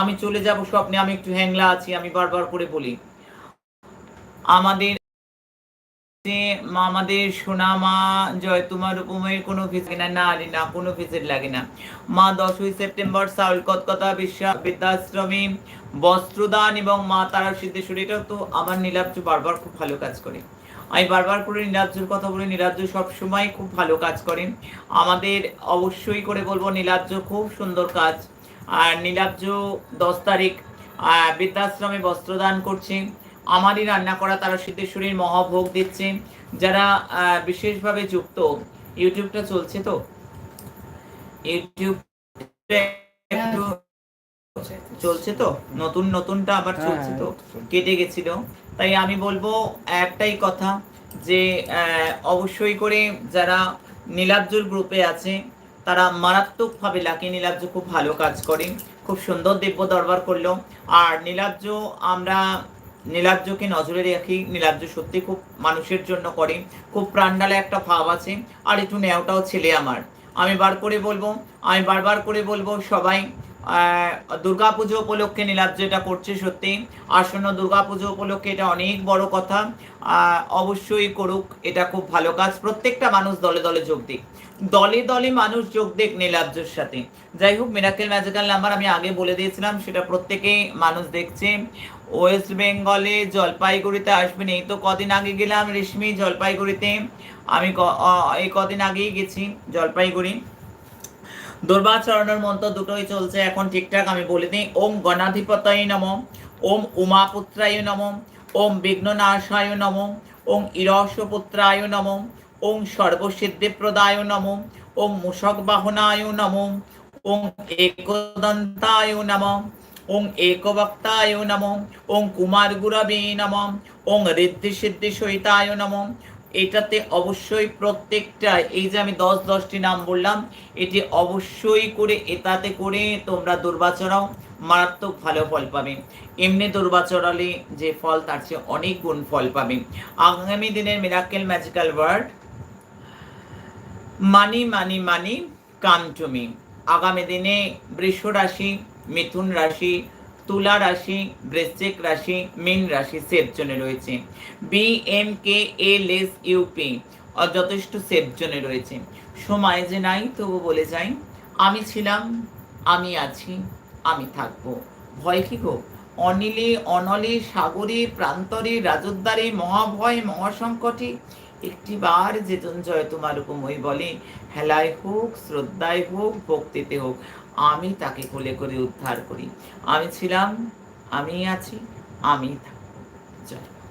আমি চলে যাব স্বপ্নে, আমি একটু হ্যাংলা আছি, আমি বারবার করে বলি। আমাদের আমাদের সোনা মা, জয় তোমার উপমের কোনো ফিস না না রে, না, কোনো ফিসের লাগে না। মা, দশই সেপ্টেম্বর, সাউল কতকতা বিশ্বা বৃদ্ধাশ্রমে বস্ত্রদান এবং মা, তারা সিদ্ধেশ্বরী, এটাও তো আমার নীলাব্জ বারবার খুব ভালো কাজ করে। আমি বারবার করে নীলাব্জের কথা বলি, নীলাব্জ সবসময় খুব ভালো কাজ করেন। আমাদের অবশ্যই করে বলব, নীলাব্জ খুব সুন্দর কাজ আর নীলাব্জ দশ তারিখ বৃদ্ধাশ্রমে বস্ত্রদান করছে। আমারই রান্না করা তারা সিদ্ধেশ্বরীর মহাভোগ দিচ্ছে। যারা বিশেষভাবে যুক্ত ইউটিউবটা চলছে তো? ইউটিউব চলছে তো? নতুন নতুনটা আবার চলছে তো? কেটে গেছিল। তাই আমি বলব একটাই কথা যে অবশ্যই করে যারা নীলাব্জুর গ্রুপে আছে তারা মারাত্মকভাবে লাকি নীলাব্জ খুব ভালো কাজ করে। খুব সুন্দর দিব্য দরবার করল। আর নীলাব্জ আমরা নীলাব্জকে নজরে রাখি নীলাব্জ সত্যি খুব মানুষের জন্য করে। খুব প্রাণডালে একটা ভাব আছে। আর একটু নেওটাও ছেলে আমার। আমি বার করে বলব, আমি বারবার করে বলব সবাই দুর্গা পুজো উপলক্ষে নীলাব্জ এটা করছে সত্যি। আসন্ন দুর্গা পুজো উপলক্ষে এটা অনেক বড় কথা। অবশ্যই করুক, এটা খুব ভালো কাজ। প্রত্যেকটা মানুষ দলে দলে যোগ দিক। দলে দলে মানুষ যোগ দেখ নীলাব্জের সাথে। যাই হোক মিরাকেল ম্যাজিক্যাল নাম্বার আমি আগে বলে দিয়েছিলাম, সেটা প্রত্যেকে মানুষ দেখছে। ওয়েস্ট বেঙ্গলে জলপাইগুড়িতে আসবেন, এই তো কদিন আগে গেলাম রেশমি জলপাইগুড়িতে। আমি এই কদিন আগেই গেছি জলপাইগুড়ি। দুর্বাচরণের মন্ত্র দুটোই চলছে এখন ঠিকঠাক, আমি বলে দিই ওম গণাধিপতায় নম, ওম উমাপুত্রায় নম, ওম বিঘ্ননাশায় নম, ওম ইরসপুত্রায় নম, ওম সর্বসিদ্ধিপ্রদায় নম, ওম মূষক বাহনায় নম, ওম একদন্তায় নম, ওম একবক্তায় নম, ওম কুমার গুরবে নম, ওম ঋদ্ধি সিদ্ধি সহিতায় নম এটাতে অবশ্যই প্রত্যেকটা, এই যে আমি দশ দশটি নাম বললাম, এটি অবশ্যই করে এটাতে করে তোমরা দুর্বাচরাও মারাত্মক ভালো ফল পাবে। এমনি দুর্বাচরালে যে ফল, তার চেয়ে অনেক গুণ ফল পাবে। আগামী দিনের miracle magical word money money money, come to me. আগামী দিনে বৃষ রাশি, মিথুন রাশি তুলা রাশি, বৃশ্চিক রাশি, মীন রাশি সেফ জোনে রয়েছে। B M K L S UP যথেষ্ট সেফ জোনে রয়েছে। সময় যে নাই, তবু বলে যাই, আমি ছিলাম, আমি আছি, আমি থাকব। ভয় কি গো? অনিলে, অনলে, সাগরে, প্রান্তরে, রাজদ্বারে, মহাভয়, মহাসংকটে একটিবার যেতন জয় তোমার উপময় বলে, হেলায় হোক, শ্রদ্ধায় হোক, ভক্তিতে হোক আমি তাকে কোলে করে উদ্ধার করি। আমি ছিলাম আমি আছি আমি থাকি জয়।